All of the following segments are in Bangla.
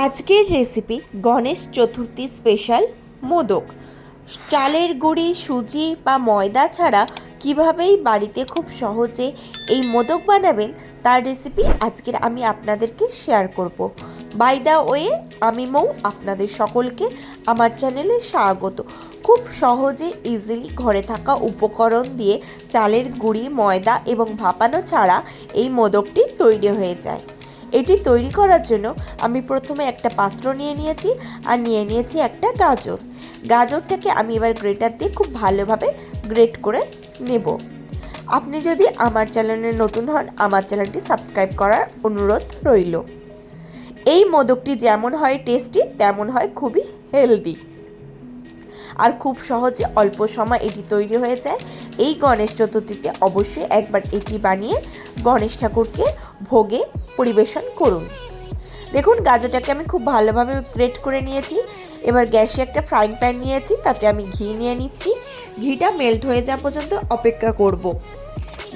আজকের রেসিপি গণেশ চতুর্থী স্পেশাল মোদক। চালের গুঁড়ি, সুজি বা ময়দা ছাড়া কিভাবেই বাড়িতে খুব সহজে এই মোদক বানাবেন, তার রেসিপি আজকের আমি আপনাদেরকে শেয়ার করব। বাই দা ওয়ে আমি মৌ আপনাদের সকলকে আমার চ্যানেলে স্বাগত। খুব সহজে ইজিলি ঘরে থাকা উপকরণ দিয়ে চালের গুঁড়ি, ময়দা এবং ভাপানো ছাড়া এই মোদকটি তৈরি হয়ে যায়। এটি তৈরি করার জন্য আমি প্রথমে একটা পাত্র নিয়ে নিয়েছি আর নিয়ে নিয়েছি একটা গাজর। গাজরটাকে আমি এবার গ্রেটার দিয়ে খুব ভালোভাবে গ্রেট করে নেব। আপনি যদি আমার চ্যানেলে নতুন হন, আমার চ্যানেলটি সাবস্ক্রাইব করার অনুরোধ রইল। এই মোদকটি যেমন হয় টেস্টি, তেমন হয় খুবই হেলদি। আর খুব সহজে অল্প সময় এটি তৈরি হয়ে যায় এই গণেশ চতুর্থীতে অবশ্যই একবার এটি বানিয়ে গণেশ ঠাকুরকে ভোগে পরিবেশন করুন। দেখুন, গাজরটাকে আমি খুব ভালোভাবে গ্রেট করে নিয়েছি। এবার গ্যাসে একটা ফ্রাইং প্যান নিয়েছি, তাতে আমি ঘি নিয়ে নিচ্ছি। ঘিটা মেল্ট হয়ে যাওয়া পর্যন্ত অপেক্ষা করব।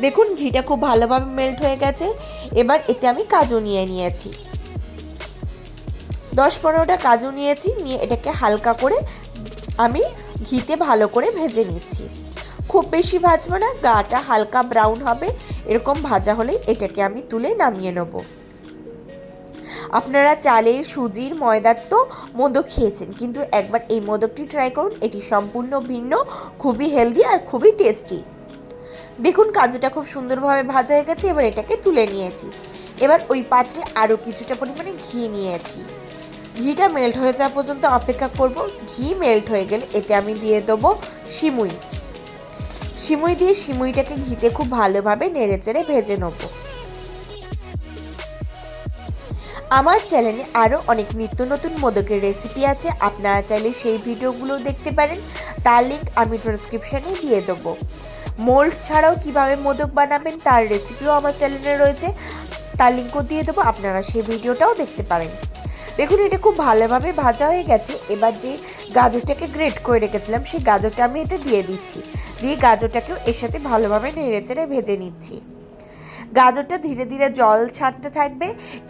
দেখুন, ঘিটা খুব ভালোভাবে মেল্ট হয়ে গেছে। এবার এতে আমি কাজু নিয়ে নিয়েছি। দশ পনেরোটা কাজু নিয়েছি, নিয়ে এটাকে হালকা করে আমি ঘিতে ভালো করে ভেজে নিচ্ছি। খুব বেশি ভাজবো না, গাটা হালকা ব্রাউন হবে, এরকম ভাজা হলেই এটাকে আমি তুলে নামিয়ে নেব। আপনারা চালের সুজির, ময়দার তো মোদক খেয়েছেন, কিন্তু একবার এই মোদকটি ট্রাই করুন, এটি সম্পূর্ণ ভিন্ন, খুবই হেলদি আর খুবই টেস্টি দেখুন, কাজুটা খুব সুন্দরভাবে ভাজা হয়ে গেছে, এবার এটাকে তুলে নিয়েছি। এবার ওই পাত্রে আরও কিছুটা পরিমাণে ঘি নিয়েছি। ঘিটা মেল্ট হয়ে যাওয়া পর্যন্ত অপেক্ষা করব। ঘি মেল্ট হয়ে গেলে এতে আমি দিয়ে দেবো সিমুই। সিমুই দিয়ে সিমুইটাকে ঘিতে খুব ভালোভাবে নেড়ে চেড়ে ভেজে নেব। আমার চ্যানেলে আরও অনেক নিত্য নতুন মোদকের রেসিপি আছে। আপনারা চাইলে সেই ভিডিওগুলো দেখতে পারেন। তার লিঙ্ক আমি ডেসক্রিপশানে দিয়ে দেবো। মোল্ড ছাড়াও কীভাবে মোদক বানাবেন তার রেসিপিও আমার চ্যানেলে রয়েছে। তার লিঙ্কও দিয়ে দেবো। আপনারা সেই ভিডিওটাও দেখতে পারেন। দেখুন, এটা খুব ভালোভাবে ভাজা হয়ে গেছে। এবার যে গাজরটাকে গ্রেট করে রেখেছিলাম, সেই গাজরটা আমি এটা দিয়ে দিচ্ছি। দিয়ে গাজরটাকেও এর সাথে ভালোভাবে নেড়ে চেড়ে ভেজে নিচ্ছি। গাজরটা ধীরে ধীরে জল ছাড়তে থাকবে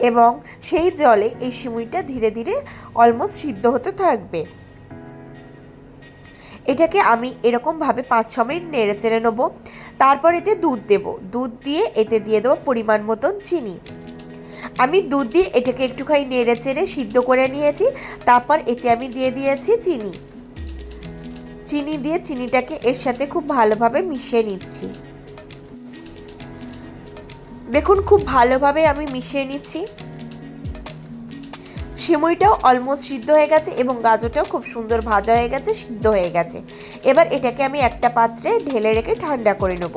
এবং সেই জলে এই সিমুইটা ধীরে ধীরে অলমোস্ট সিদ্ধ হতে থাকবে। এটাকে আমি এরকমভাবে পাঁচ ছ মিনিট নেড়ে চেড়ে নেব। তারপর এতে দুধ দেব। দুধ দিয়ে এতে দিয়ে দেবো পরিমাণ মতন চিনি। আমি দুধ দিয়ে এটাকে একটুখানি নেড়ে চেড়ে সিদ্ধ করে নিয়েছি। তারপর এতে আমি দিয়ে দিয়েছি চিনি। চিনি দিয়ে চিনিটাকে এর সাথে খুব ভালোভাবে মিশিয়ে নিচ্ছি। দেখুন, খুব ভালোভাবে আমি মিশিয়ে নিচ্ছি। সিমুইটাও অলমোস্ট সিদ্ধ হয়ে গেছে এবং গাজরটাও খুব সুন্দর ভাজা হয়ে গেছে, সিদ্ধ হয়ে গেছে। এবার এটাকে আমি একটা পাত্রে ঢেলে রেখে ঠান্ডা করে নেব।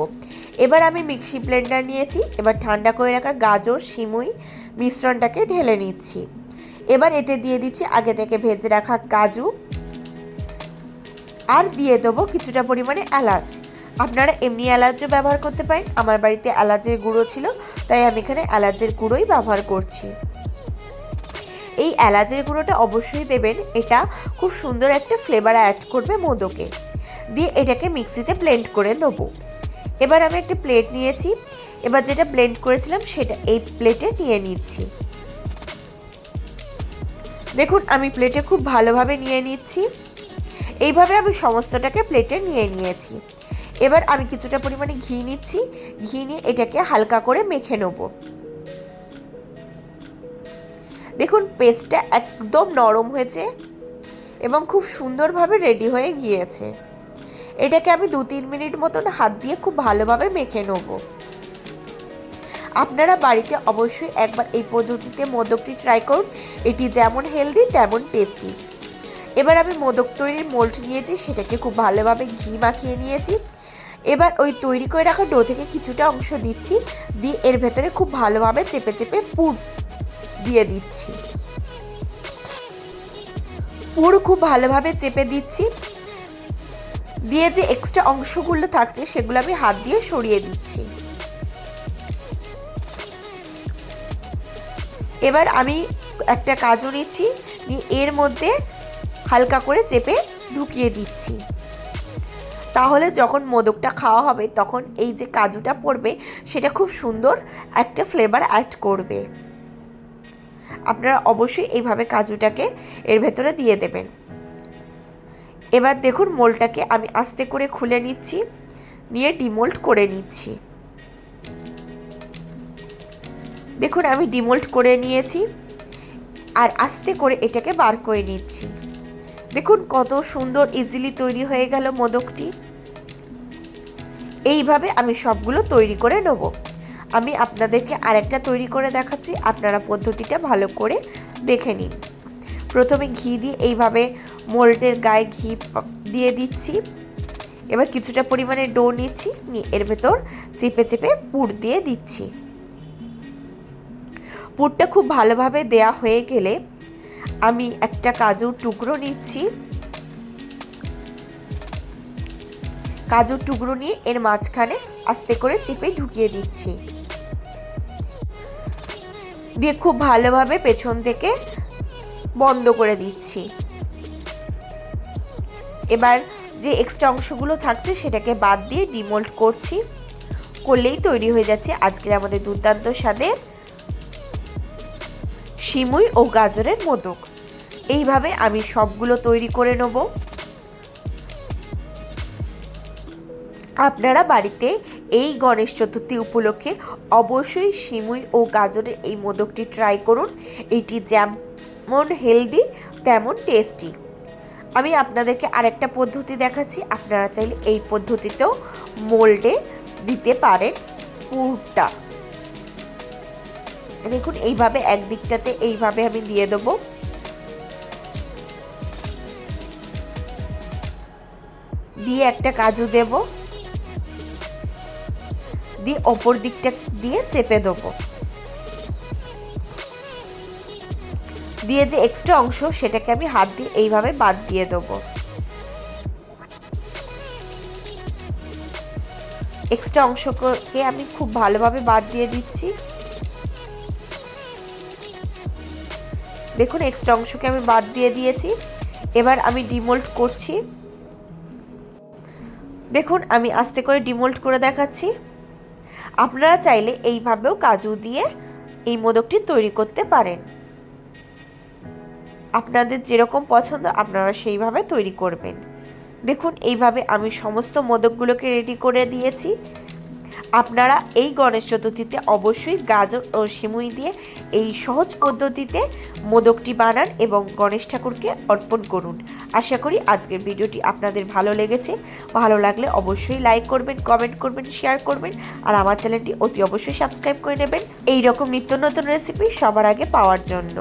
এবার আমি মিক্সি ব্লেন্ডার নিয়েছি। এবার ঠান্ডা করে রাখা গাজর, সিমুই মিশ্রণটাকে ঢেলে নিচ্ছি। এবার এতে দিয়ে দিচ্ছি আগে থেকে ভেজে রাখা কাজু। আর দিয়ে দেবো কিছুটা পরিমাণে এলাচ। আপনারা এমনি এলাচও ব্যবহার করতে পারেন। আমার বাড়িতে এলাচের গুঁড়ো ছিল, তাই আমি এখানে এলাচের গুঁড়োই ব্যবহার করছি। এই এলাচের গুঁড়োটা অবশ্যই দেবেন। এটা খুব সুন্দর একটা ফ্লেভার অ্যাড করবে মোদকে। দিয়ে এটাকে মিক্সিতে ব্লেন্ড করে নেব। এবার আমি একটা প্লেট নিয়েছি। এবার যেটা ব্লেন্ড করেছিলাম সেটা এই প্লেটে নিয়ে নিচ্ছি। দেখুন, আমি প্লেটে খুব ভালোভাবে নিয়ে নিচ্ছি। এইভাবে আমি সমস্তটাকে প্লেটে নিয়ে নিয়েছি। এবার আমি কিছুটা পরিমাণে ঘি নিচ্ছি। ঘি নিয়ে এটাকে হালকা করে মেখে নেব। দেখুন পেস্টটা একদম নরম হয়েছে এবং খুব সুন্দরভাবে রেডি হয়ে গিয়েছে। এটাকে আমি দু তিন মিনিট মতন হাত দিয়ে খুব ভালোভাবে মেখে নেব। আপনারা বাড়িতে অবশ্যই একবার এই পদ্ধতিতে মোদকটি ট্রাই করুন। এটি যেমন হেলদি তেমন টেস্টি এবার আমি মোদক তৈরির মোল্ড নিয়েছি, সেটাকে খুব ভালোভাবে ঘি মাখিয়ে নিয়েছি। এবার ওই তৈরি করে রাখা ডো থেকে কিছুটা অংশ দিচ্ছি, দিয়ে এর ভেতরে খুব ভালোভাবে চেপে চেপে পুর দিয়ে দিচ্ছি। পুর খুব ভালোভাবে চেপে দিচ্ছি। দিয়ে যে এক্সট্রা অংশগুলো থাকছে, সেগুলো আমি হাত দিয়ে সরিয়ে দিচ্ছি। এবার আমি একটা কাজু নিচ্ছি এর মধ্যে হালকা করে চেপে ঢুকিয়ে দিচ্ছি। তাহলে যখন মোদকটা খাওয়া হবে, তখন এই যে কাজুটা পড়বে, সেটা খুব সুন্দর একটা ফ্লেভার অ্যাড করবে। আপনারা অবশ্যই এইভাবে কাজুটাকে এর ভেতরে দিয়ে দেবেন। এবার দেখুন মোলটাকে আমি আস্তে করে খুলে নিচ্ছি, নিয়ে ডিমোল্ড করে নিচ্ছি। দেখুন, আমি ডিমোল্ট করে নিয়েছি আর আস্তে করে এটাকে বার করে নিচ্ছি। দেখুন, কত সুন্দর ইজিলি তৈরি হয়ে গেল মোদকটি। এইভাবে আমি সবগুলো তৈরি করে নেব। আমি আপনাদেরকে আরেকটা তৈরি করে দেখাচ্ছি, আপনারা পদ্ধতিটা ভালো করে দেখে নিন। প্রথমে ঘি দিয়ে এইভাবে মোল্ডের গায়ে ঘি দিয়ে দিচ্ছি। এবার কিছুটা পরিমাণে ডো নিচ্ছি, নিয়ে এর ভেতর চেপে চেপে পুর দিয়ে দিচ্ছি। পুরটা খুব ভালোভাবে দেয়া হয়ে গেলে আমি একটা কাজুর টুকরো নিচ্ছি। কাজুর টুকরো নিয়ে এর মাঝখানে আস্তে করে চেপে ঢুকিয়ে দিচ্ছি। দিয়ে খুব ভালোভাবে পেছন থেকে বন্ধ করে দিচ্ছি। এবার যে এক্সট্রা অংশগুলো থাকছে সেটাকে বাদ দিয়ে ডিমোল্ড করছি। করলেই তৈরি হয়ে যাচ্ছে আজকের আমাদের দুর্দান্ত স্বাদের সিমুই ও গাজরের মোদক। এইভাবে আমি সবগুলো তৈরি করে নেব। আপনারা বাড়িতে এই গণেশ চতুর্থী উপলক্ষে অবশ্যই সিমুই ও গাজরের এই মোদকটি ট্রাই করুন। এটি যেমন হেলদি, তেমন টেস্টি। আমি আপনাদেরকে আরেকটা পদ্ধতি দেখাচ্ছি। আপনারা চাইলে এই পদ্ধতিতেও মোল্ডে দিতে পারেন পুরটা। দেখুন, এইভাবে একদিকটাতে এইভাবে আমি দিয়ে দেবো। দিয়ে একটা কাজু দেব। দিয়ে ওপর দিকটা দিয়ে চেপে দেবো। দিয়ে যে এক্সট্রা অংশ, সেটাকে আমি হাত দিয়ে এইভাবে বাদ দিয়ে দেবো। এক্সট্রা অংশকে আমি খুব ভালোভাবে বাদ দিয়ে দিচ্ছি। দেখুন এক্সট্রা অংশকে আমি বাদ দিয়ে দিয়েছি। এবার আমি ডিমোল্ড করছি। দেখুন, আমি আস্তে করে ডিমোল্ড করে দেখাচ্ছি। আপনারা চাইলে এইভাবেও কাজু দিয়ে এই মোদকটি তৈরি করতে পারেন। আপনাদের যেরকম পছন্দ, আপনারা সেইভাবে তৈরি করবেন। দেখুন, এইভাবে আমি সমস্ত মোদকগুলোকে রেডি করে দিয়েছি। আপনারা এই গণেশ চতুর্থীতে অবশ্যই গাজর ও সিমুই দিয়ে এই সহজ পদ্ধতিতে মোদকটি বানান এবং গণেশ ঠাকুরকে অর্পণ করুন। আশা করি আজকের ভিডিওটি আপনাদের ভালো লেগেছে। ভালো লাগলে অবশ্যই লাইক করবেন কমেন্ট করবেন শেয়ার করবেন আর আমার চ্যানেলটি অতি অবশ্যই সাবস্ক্রাইব করে নেবেন। এই রকম নিত্য নতুন রেসিপি সবার আগে পাওয়ার জন্য।